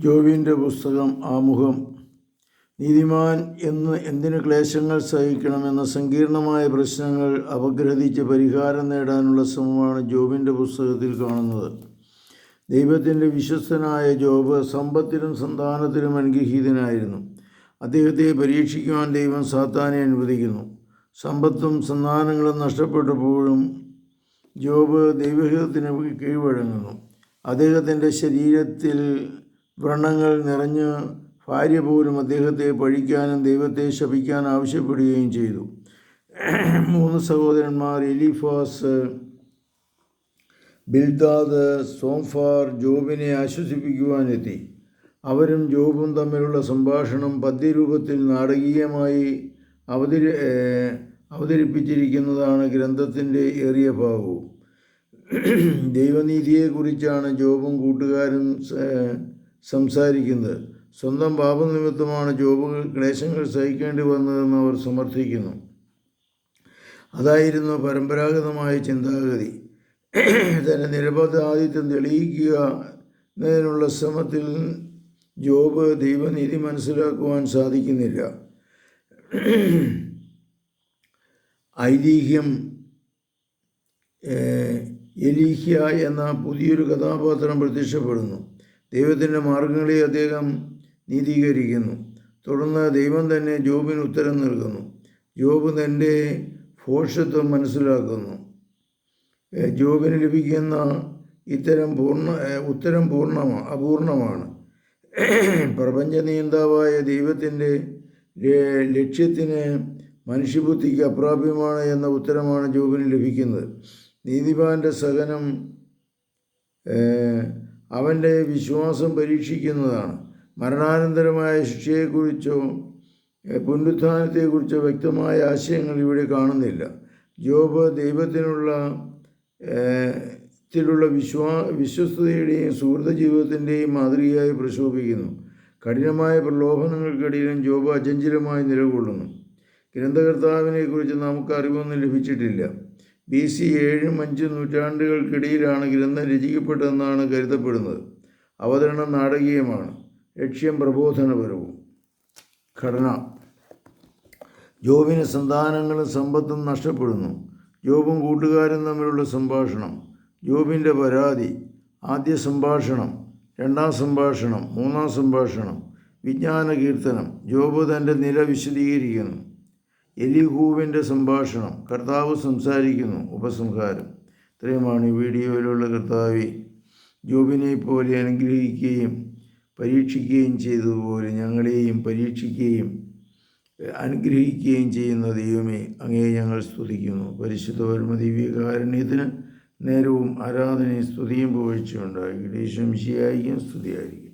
ജോബിന്റെ പുസ്തകം ആമുഖം. നീതിമാൻ എന്ന് എന്തിന് ക്ലേശങ്ങൾ സഹിക്കണമെന്ന സങ്കീർണമായ പ്രശ്നങ്ങൾ അപഗ്രഹിച്ച് പരിഹാരം നേടാനുള്ള ശ്രമമാണ് ജോബിന്റെ പുസ്തകത്തിൽ കാണുന്നത്. ദൈവത്തിന്റെ വിശ്വസ്തനായ ജോബ് സമ്പത്തിലും സന്താനത്തിലും അനുഗ്രഹീതനായിരുന്നു. അദ്ദേഹത്തെ പരീക്ഷിക്കുവാൻ ദൈവം സാത്താനെ അനുവദിക്കുന്നു. സമ്പത്തും സന്താനങ്ങളും നഷ്ടപ്പെട്ടപ്പോഴും ജോബ് ദൈവഹിതത്തിന് കീഴ്വഴങ്ങുന്നു. അദ്ദേഹത്തിന്റെ ശരീരത്തിൽ വ്രണങ്ങൾ നിറഞ്ഞ് ഭാര്യ പോലും അദ്ദേഹത്തെ പഴിക്കാനും ദൈവത്തെ ശപിക്കാൻ ആവശ്യപ്പെടുകയും ചെയ്തു. മൂന്ന് സഹോദരന്മാർ എലിഫാസ് ബിൽദാദ് സോംഫാർ ജോബിനെ ആശ്വസിപ്പിക്കുവാനെത്തി. അവരും ജോബും തമ്മിലുള്ള സംഭാഷണം പദ്യരൂപത്തിൽ നാടകീയമായി അവതരി അവതരിപ്പിച്ചിരിക്കുന്നതാണ് ഗ്രന്ഥത്തിന്റെ ഏറിയ ഭാഗവും. ദൈവനീതിയെക്കുറിച്ചാണ് ജോബും കൂട്ടുകാരും സംസാരിക്കുന്നത്. സ്വന്തം പാപനിമിത്തമാണ് ജോബ് ക്ലേശങ്ങൾ സഹിക്കേണ്ടി വന്നതെന്ന് അവർ സമർത്ഥിക്കുന്നു. അതായിരുന്നു പരമ്പരാഗതമായ ചിന്താഗതി. തന്റെ നിരപരാധിത്വം തെളിയിക്കുക എന്നതിനുള്ള ശ്രമത്തിൽ ജോബ് ദൈവനീതി മനസ്സിലാക്കുവാൻ സാധിക്കുന്നില്ല. ഐതിഹ്യം എലീഹ്യ എന്ന പുതിയൊരു കഥാപാത്രം പ്രത്യക്ഷപ്പെടുന്നു. ദൈവത്തിന്റെ മാർഗങ്ങളെ അദ്ദേഹം നീതീകരിക്കുന്നു. തുടർന്ന് ദൈവം തന്നെ ജോബിന് ഉത്തരം നൽകുന്നു. ജോബ് തന്റെ ഭോഷത്വം മനസ്സിലാക്കുന്നു. ജോബിന് ലഭിക്കുന്ന ഇത്തരം പൂർണ ഉത്തരം പൂർണമാ അപൂർണമാണ്. പ്രപഞ്ച നിയന്താവായ ദൈവത്തിന്റെ ലക്ഷ്യത്തിന് മനുഷ്യബുദ്ധിക്ക് അപ്രാപ്യമാണ് എന്ന ഉത്തരമാണ് ജോബിന് ലഭിക്കുന്നത്. നീതിമാന്റെ സഹനം അവന്റെ വിശ്വാസം പരീക്ഷിക്കുന്നതാണ്. മരണാനന്തരമായ ശിക്ഷയെക്കുറിച്ചോ പുനരുത്ഥാനത്തെക്കുറിച്ചോ വ്യക്തമായ ആശയങ്ങൾ ഇവിടെ കാണുന്നില്ല. ജോബ് ദൈവത്തിനുള്ള ത്തിലുള്ള വിശ്വാ വിശ്വസ്തയുടെയും സുഹൃത ജീവിതത്തിന്റെയും മാതൃകയായി പ്രശോഭിക്കുന്നു. കഠിനമായ പ്രലോഭനങ്ങൾക്കിടയിലും ജോബ് അചഞ്ചലമായി നിലകൊള്ളുന്നു. ഗ്രന്ഥകർത്താവിനെക്കുറിച്ച് നമുക്ക് അറിവൊന്നും ലഭിച്ചിട്ടില്ല. ബി സി ഏഴും അഞ്ചും നൂറ്റാണ്ടുകൾക്കിടയിലാണ് ഗ്രന്ഥം രചിക്കപ്പെട്ടതെന്നാണ് കരുതപ്പെടുന്നത്. അവതരണം നാടകീയമാണ്. ലക്ഷ്യം പ്രബോധനപരവും. ഘടന. ജോബിന് സന്താനങ്ങളും സമ്പത്തും നഷ്ടപ്പെടുന്നു. ജോബും കൂട്ടുകാരും തമ്മിലുള്ള സംഭാഷണം. ജോബിന്റെ പരാതി. ആദ്യ സംഭാഷണം. രണ്ടാം സംഭാഷണം. മൂന്നാം സംഭാഷണം. വിജ്ഞാന കീർത്തനം ജോബ് തന്റെ നില വിശദീകരിക്കുന്നു. എലിഹൂവിന്റെ സംഭാഷണം. കർത്താവ് സംസാരിക്കുന്നു. ഉപസംഹാരം. ഇത്രയുമാണ് ഈ വീഡിയോയിലുള്ള കർത്താവി. ജോബിനെ പോലെ അനുഗ്രഹിക്കുകയും പരീക്ഷിക്കുകയും ചെയ്തതുപോലെ ഞങ്ങളെയും പരീക്ഷിക്കുകയും അനുഗ്രഹിക്കുകയും ചെയ്യുന്ന ദൈവമേ അങ്ങേ ഞങ്ങൾ സ്തുതിക്കുന്നു. പരിശുദ്ധ പരമ ദിവ്യകാരുണ്യത്തിന് നേരവും ആരാധനയും സ്തുതിയും പുകഴ്ചയുണ്ടായി ഈശോമിശിയായിരിക്കും സ്തുതിയായിരിക്കും